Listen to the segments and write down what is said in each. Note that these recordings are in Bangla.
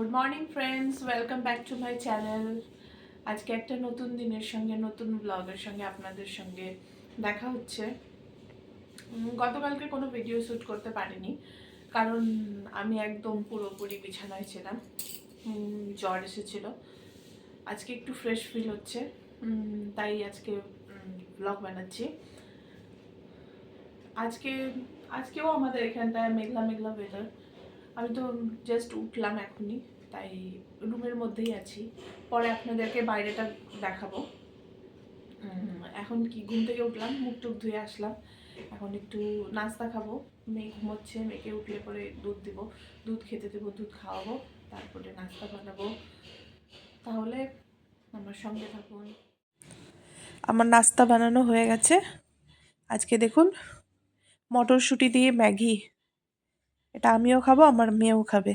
Good morning friends welcome back to my channel আজকে একটা নতুন দিনের সঙ্গে, নতুন ব্লগের সঙ্গে আপনাদের সঙ্গে দেখা হচ্ছে। গতকালকে কোনো ভিডিও শ্যুট করতে পারিনি, কারণ আমি একদম পুরোপুরি বিছানায় ছিলাম। জ্বর এসেছিল। আজকে একটু ফ্রেশ ফিল হচ্ছে। তাই আজকে ব্লগ বানাচ্ছি। আজকে, আজকেও আমাদের এখানটায় মেঘলা মেঘলা ওয়েদার আমি তো জাস্ট উঠলাম এখনই, তাই রুমের মধ্যেই আছি। পরে আপনাদেরকে বাইরেটা দেখাবো। এখন কি, ঘুম থেকে উঠলাম, মুখ টুক ধুয়ে আসলাম। এখন একটু নাস্তা খাব। মেয়ে ঘুমোচ্ছে, মেয়েকে উঠলে পরে দুধ দিব। দুধ খেতে দেবো, দুধ খাওয়াবো, তারপরে নাস্তা বানাবো। তাহলে আমার সঙ্গে থাকুন। আমার নাস্তা বানানো হয়ে গেছে। আজকে দেখুন, মটরশুঁটি দিয়ে ম্যাগি। এটা আমিও খাব, আমার মেয়েও খাবে।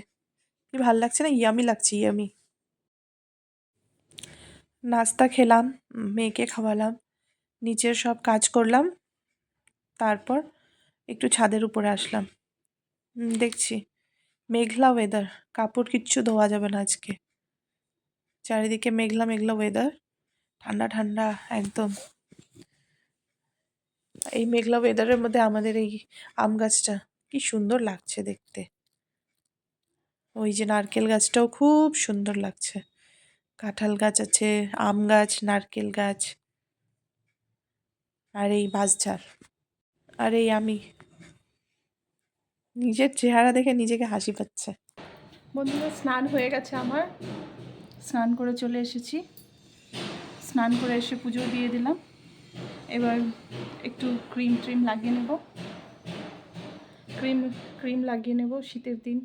কি ভালো লাগছে না? ইয়ামি লাগছে, ইয়ামি। নাস্তা খেলাম, মেয়েকে খাওয়ালাম নিচের সব কাজ করলাম, তারপর একটু ছাদের উপরে আসলাম। দেখছি, মেঘলা ওয়েদার কাপড় কিচ্ছু ধোয়া যাবে না আজকে। চারিদিকে মেঘলা মেঘলা ওয়েদার ঠান্ডা ঠান্ডা, একদম। এই মেঘলা ওয়েদারের মধ্যে আমাদের এই আম গাছটা কি সুন্দর লাগছে দেখতে। ওই যে নারকেল গাছটাও খুব সুন্দর লাগছে। কাঁঠাল গাছ আছে, আম গাছ, নারকেল গাছ। আর এই বাঁশঝাড় আর এই আমি। নিজের চেহারা দেখে নিজেকে হাসি পাচ্ছে। বন্ধুরা, স্নান হয়ে গেছে আমার। স্নান করে চলে এসেছি। স্নান করে এসে পুজো দিয়ে দিলাম। এবার একটু ক্রিম ট্রিম লাগিয়ে নেব। ক্রিম ক্রিম লাগিয়ে নেব শীতের দিন।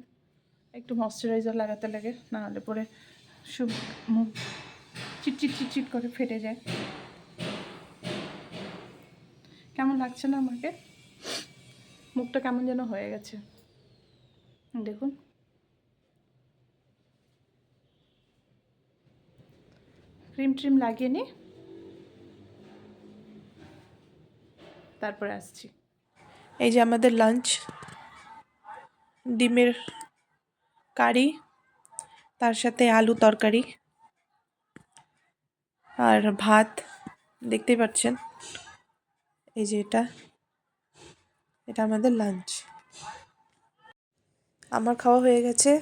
একটু ময়শ্চারাইজার লাগাতে লাগে, না হলে পরে সব মুখ চিটচিট চিটচিট করে ফেটে যায়। কেমন লাগছে না আমাকে? মুখটা কেমন যেন হয়ে গেছে। দেখুন। ক্রিম, ট্রিম লাগিয়ে নিই। তারপরে আসছি। এই যে আমাদের লাঞ্চ। ডিমের কারি, তার সাথে আলু তরকারি আর ভাত, দেখতেই পাচ্ছেন। এই যে এটা এটা আমাদের লাঞ্চ আমার খাওয়া হয়ে গেছে।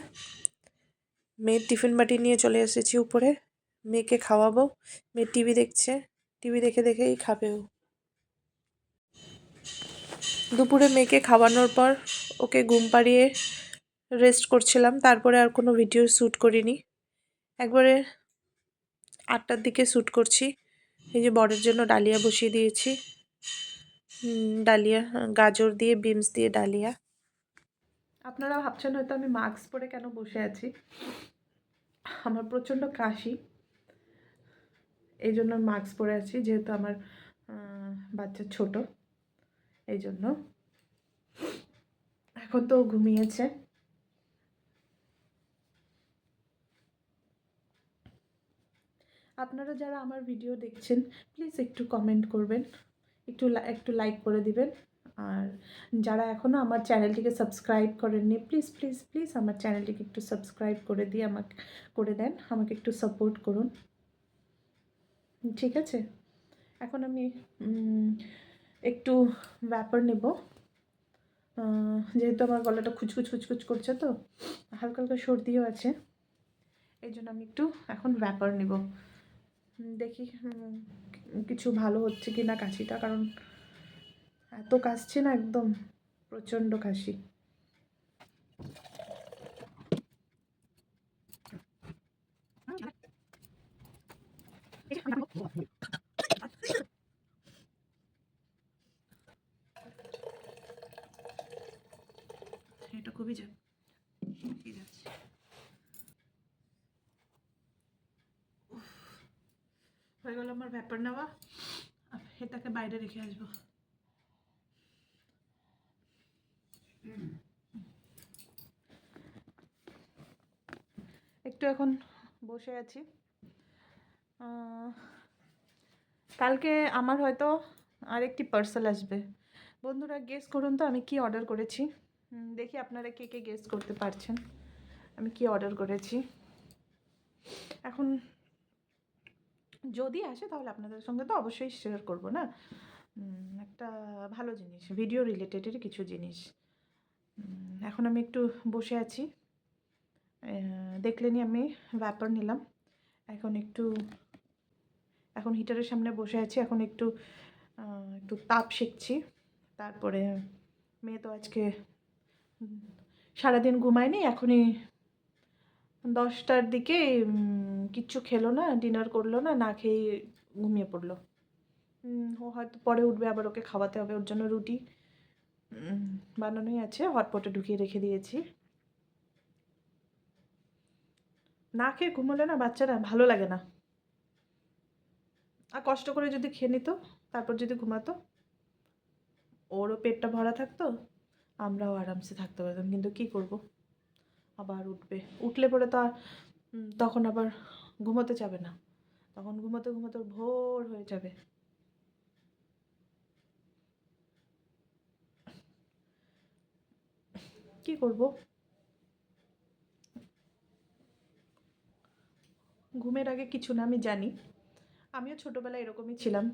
মেয়ের টিফিন বাটি নিয়ে চলে এসেছি উপরে। মেয়েকে খাওয়াবো। মেয়ে টিভি দেখছে। টিভি দেখে দেখেই খাবে ও। দুপুরে মেয়েকে খাওয়ানোর পর ওকে ঘুম পাড়িয়ে রেস্ট করছিলাম। তারপরে আর কোনো ভিডিও শ্যুট করিনি। একবারে আটটার দিকে শ্যুট করছি। এই যে বরের জন্য ডালিয়া বসিয়ে দিয়েছি। ডালিয়া গাজর দিয়ে বিনস দিয়ে ডালিয়া। আপনারা ভাবছেন হয়তো আমি মাস্ক পরে কেন বসে আছি? আমার প্রচণ্ড কাশি। এই জন্য মাস্ক পরে আছি, যেহেতু আমার বাচ্চা ছোট। এই জন্য এখন তো ঘুমিয়েছে। আপনারা যারা আমার ভিডিও দেখছেন প্লিজ একটু কমেন্ট করবেন। একটু একটু লাইক করে দিবেন। আর যারা এখনও আমার চ্যানেলটিকে সাবস্ক্রাইব করেননি প্লিজ প্লিজ প্লিজ আমার চ্যানেলটিকে একটু সাবস্ক্রাইব করে দিয়ে আমাকে, করে দেন। আমাকে একটু সাপোর্ট করুন। ঠিক আছে? এখন আমি একটু ব্যাপার নেব। যেহেতু আমার গলাটা খুচখুচ খুচখুচ করছে তো, হালকা হালকা সর্দিও আছে। এই জন্য আমি একটু এখন ব্যাপার নেব। দেখি কিছু ভালো হচ্ছে কি না কাশিটা, কারণ এত কাশছে না একদম, প্রচণ্ড কাশি এটা খুবই যা ঠিক আছে উফ, হয়ে গেল আমার ব্যাপার নেওয়া। এটাকে বাইরে রেখে আসব। একটু এখন বসে আছি। কালকে আমার হয়তো আরেকটি পার্সেল আসবে। বন্ধুরা গেস করুন তো আমি কি অর্ডার করেছি। দেখি আপনারা কে কে গেস করতে পারছেন। আমি কি অর্ডার করেছি। এখন যদি আসে তাহলে আপনাদের সঙ্গে তো অবশ্যই শেয়ার করব, না? একটা ভালো জিনিস ভিডিও রিলেটেডের কিছু জিনিস। এখন আমি একটু বসে আছি। দেখলেনি আমি ব্যাপার নিলাম। এখন একটু, এখন হিটারের সামনে বসে আছি, এখন একটু একটু তাপ শিখছি। তারপরে মেয়ে তো আজকে সারাদিন ঘুমায়নি, এখনই দশটার দিকে কিচ্ছু খেলো না ডিনার করল না না খেয়ে ঘুমিয়ে পড়ল। ও হয়তো পরে উঠবে, আবার ওকে খাওয়াতে হবে, ওর জন্য রুটি। বানানোই আছে হটপটে ঢুকিয়ে রেখে দিয়েছি। না খেয়ে ঘুমোলে না বাচ্চারা ভালো লাগে না। আর কষ্ট করে যদি খেয়ে নিত, তারপর যদি ঘুমাতো, ওরও পেটটা ভরা থাকতো, আমরাও আরামসে থাকতে পারতাম। কিন্তু কি করব? আবার উঠবে। উঠলে পরে তো আর তখন আবার ঘুমোতে যাবে না। তখন ঘুমোতে ঘুমোতে ভোর হয়ে যাবে। কি করব? ঘুমের আগে কিছু না, আমি জানি। আমিও ছোটোবেলায় এরকমই ছিলাম।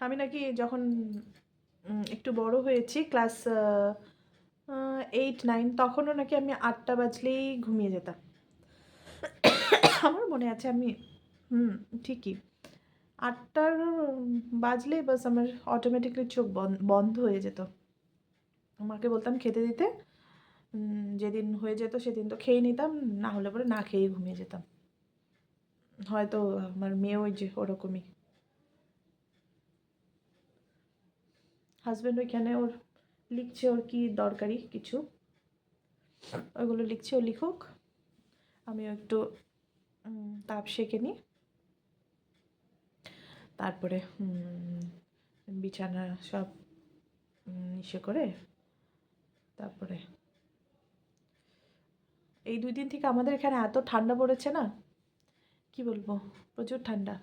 আমি নাকি যখন একটু বড় হয়েছি, ক্লাস এইট নাইন তখনও নাকি আমি আটটা বাজলেই ঘুমিয়ে যেতাম। আমার মনে আছে আমি, হুম, ঠিকই। আটটার বাজলেই বাস আমার অটোমেটিকলি চোখ বন- বন্ধ হয়ে যেত। মাকে বলতাম খেতে দিতে যেদিন হয়ে যেত সেদিন তো খেয়ে নিতাম, না হলে পরে না খেয়েই ঘুমিয়ে যেতাম। হয়তো আমার মেয়ে ওই যে ওরকমই। হাজব্যান্ড ওইখানে ওর লিখছে ওর কি দরকারি কিছু? ওইগুলো লিখছে, ও লিখুক। আমিও একটু তাপ সেঁকে নিই। তারপরে বিছানা সব ইসে করে তারপরে এই দুই দিন থেকে আমাদের এখানে এত ঠান্ডা পড়েছে না? কি বলব? প্রচুর ঠান্ডা।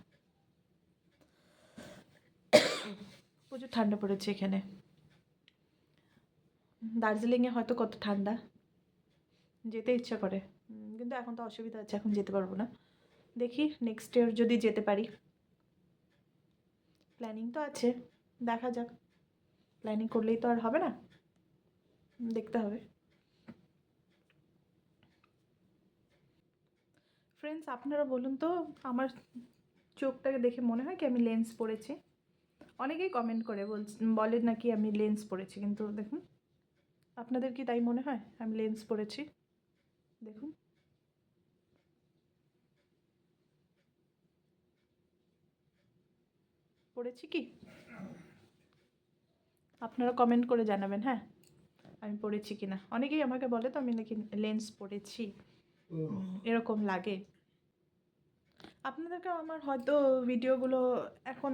প্রচুর ঠান্ডা পড়েছে এখানে। দার্জিলিংয়ে হয়তো কত ঠান্ডা। যেতে ইচ্ছা করে। কিন্তু এখন তো অসুবিধা আছে, এখন যেতে পারব না। দেখি নেক্সট ইয়ার যদি যেতে পারি। প্ল্যানিং তো আছে, দেখা যাক। প্ল্যানিং করলেই তো আর হবে না। দেখতে হবে। ফ্রেন্ডস আপনারা বলুন তো, আমার চোখটাকে দেখে মনে হয় কি আমি লেন্স পরেছি? অনেকেই কমেন্ট করে বল বলেন নাকি আমি লেন্স পরেছি, কিন্তু দেখুন। আপনাদের কি তাই মনে হয়? আমি লেন্স পরেছি। দেখুন। পড়েছি কি? আপনারা কমেন্ট করে জানাবেন হ্যাঁ? আমি পড়েছি কি না অনেকেই আমাকে বলে তো আমি নাকি লেন্স পড়েছি এরকম লাগে। আপনাদেরকে আমার হয়তো ভিডিওগুলো এখন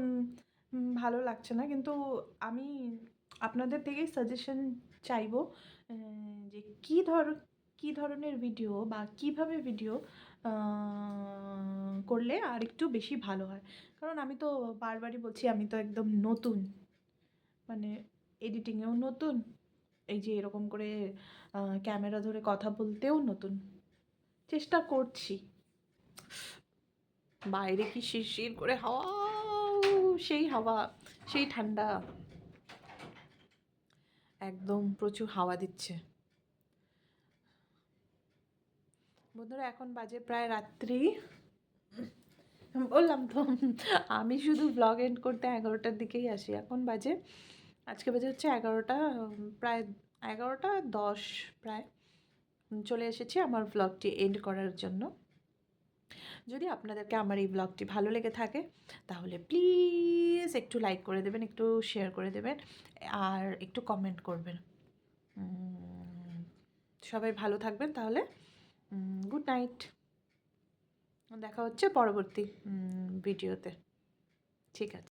ভালো লাগছে না কিন্তু আমি আপনাদের থেকেই সাজেশন চাইব যে কী ধর, কী ধরনের ভিডিও বা কীভাবে ভিডিও করলে আর একটু বেশি ভালো হয়? কারণ আমি তো বারবারই বলছি, আমি তো একদম নতুন মানে এডিটিংয়েও নতুন, এই যে এরকম করে ক্যামেরা ধরে কথা বলতেও নতুন, চেষ্টা করছি। বাইরে কি শিরশির করে হাওয়া সেই হাওয়া, সেই ঠান্ডা। একদম প্রচুর হাওয়া দিচ্ছে। বন্ধুরা, এখন বাজে প্রায় রাত্রি। বললাম তো, আমি শুধু ব্লগ এন্ড করতে এগারোটার দিকেই আসি। এখন বাজে, আজকে বাজে হচ্ছে এগারোটা, প্রায় এগারোটা দশ প্রায়। চলে এসেছি আমার ব্লগটি এন্ড করার জন্য। যদি আপনাদেরকে আমার এই ব্লগটি ভালো লেগে থাকে তাহলে প্লিজ একটু লাইক করে দেবেন একটু শেয়ার করে দেবেন আর একটু কমেন্ট করবেন। সবাই ভালো থাকবেন তাহলে। গুড নাইট দেখা হচ্ছে পরবর্তী ভিডিওতে ঠিক আছে।